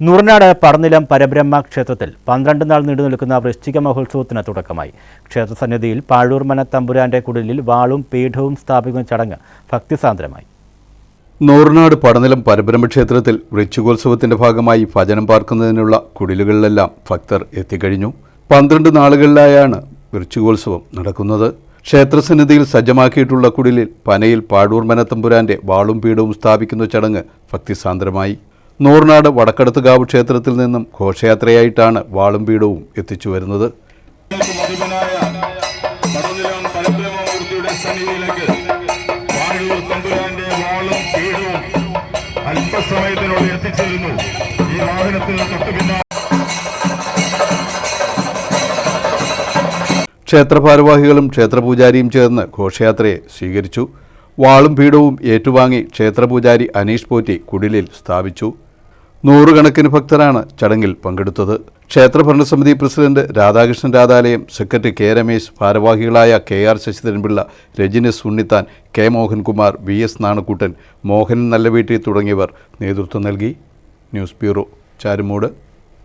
നൂറിനാട് പറനിലം പരബ്രഹ്മ ക്ഷേത്രത്തിൽ പന്ത്രണ്ട് നാൾ നീണ്ടു നിൽക്കുന്ന വൃശ്ചിക മഹോത്സവത്തിന് തുടക്കമായി. ക്ഷേത്രസന്നിധിയിൽ പാഴൂർ മന തമ്പുരാന്റെ കുടിലിൽ വാളും പീഠവും സ്ഥാപിക്കുന്ന ചടങ്ങ് ഭക്തിസാന്ദ്രമായി. നൂറിനാട് പടനിലം പരബ്രഹ്മ ക്ഷേത്രത്തിൽ വൃശ്ചികോത്സവത്തിന്റെ ഭാഗമായി ഭജനം പാർക്കുന്നതിനുള്ള കുടിലുകളിലെല്ലാം ഭക്തർ എത്തിക്കഴിഞ്ഞു. പന്ത്രണ്ട് നാളുകളിലായാണ് വൃശ്ചികോത്സവം നടക്കുന്നത്. ക്ഷേത്രസന്നിധിയിൽ സജ്ജമാക്കിയിട്ടുള്ള കുടിലിൽ പനയിൽ പാടൂർ തമ്പുരാന്റെ വാളും പീഠവും സ്ഥാപിക്കുന്ന ചടങ്ങ് ഭക്തിസാന്ദ്രമായി. നൂറിനാട് വടക്കടത്തുകാവ് ക്ഷേത്രത്തിൽ നിന്നും ഘോഷയാത്രയായിട്ടാണ് വാളും പീഠവും എത്തിച്ചു വരുന്നത് എത്തിച്ചേരുന്നു ഈ ക്ഷേത്രഭാരവാഹികളും ക്ഷേത്രപൂജാരിയും ചേർന്ന് ഘോഷയാത്രയെ സ്വീകരിച്ചു. വാളും പീഠവും ഏറ്റുവാങ്ങി ക്ഷേത്രപൂജാരി അനീഷ് പോറ്റി കുടിലിൽ സ്ഥാപിച്ചു. നൂറുകണക്കിന് ഭക്തരാണ് ചടങ്ങിൽ പങ്കെടുത്തത്. ക്ഷേത്ര ഭരണസമിതി president Radhakrishnan Radhalayam secretary K Ramesh ഭാരവാഹികളായ K R Sasidharan Pillai Rajanis Unnithan K Mohankumar V S Nanakuttan Mohan Nallaveetti തുടങ്ങിയവർ നേതൃത്വം നൽകി. News bureau Charummood.